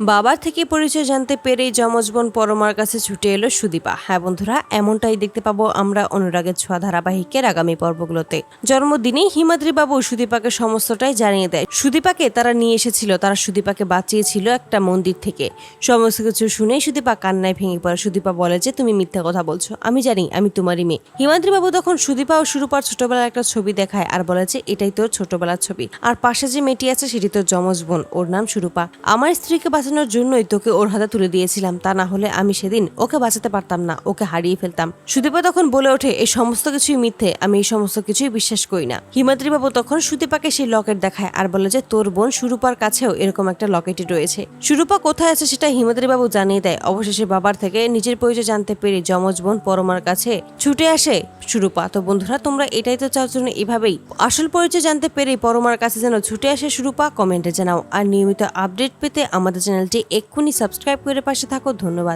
বাবার থেকে পরিচয় জানতে পেরেই যমজ বোন পরমার কাছে ছুটে এলো সুদীপা। হ্যাঁ বন্ধুরা, এমনটাই দেখতে পাবো আমরা অনুরাগের ছোঁয়া ধারাবাহিকের আগামী পর্বগুলোতে। জন্মদিনে হিমাদ্রি বাবু সুদীপাকে সমস্তটাই জানিয়ে দেয়। সুদীপাকে তারা নিয়ে এসেছিল, তারা সুদীপাকে বাঁচিয়েছিল একটা মন্দির থেকে। সমস্ত কিছু শুনেই সুদীপা কান্নায় ভেঙে পড়ে। সুদীপা বলে যে, তুমি মিথ্যা কথা বলছো, আমি জানি, আমি তোমারই মেয়ে। হিমাদ্রি বাবু তখন সুদীপা ও সুরূপার ছোটবেলার একটা ছবি দেখায় আর বলে যে, এটাই তোর ছোটবেলার ছবি। আর পাশে যে মেয়েটি আছে, সেটি তোর যমজ বোন। ওর নাম সুরূপা। আমার স্ত্রীকে বাঁচানোর জন্যই তোকে ওর হাতে তুলে দিয়েছিলাম। তা না হলে আমি সেদিন ওকে বাঁচাতে পারতাম না, ওকে হারিয়ে ফেলতাম। সুদীপা তখন বলে ওঠে, এই সমস্ত কিছুই মিথ্যে, আমি এই সমস্ত কিছুই বিশ্বাস করি না। হিমাদ্রি বাবু তখন সুদীপাকে সেই লকেট দেখায় আর বলে যে, তোর বোন সুরূপার কাছেও এরকম একটা লকেটই রয়েছে। সুরূপা কোথায় আছে সেটা হিমাদ্রি বাবু জানিয়ে দেয়। অবশেষে বাবার থেকে নিজের পরিচয় জানতে পেরে যমজ বোন পরমার কাছে ছুটে আসে সুরূপা। তো বন্ধুরা, তোমরা এটাই তো চাও জন্য এভাবেই আসল পরিচয় জানতে পেরে পরমার কাছে যেন ছুটে আসে সুরূপা, কমেন্টে জানাও। আর নিয়মিত আপডেট পেতে আমাদের চ্যানেলটি এক্ষুনি সাবস্ক্রাইব করে পাশে থাকো। ধন্যবাদ।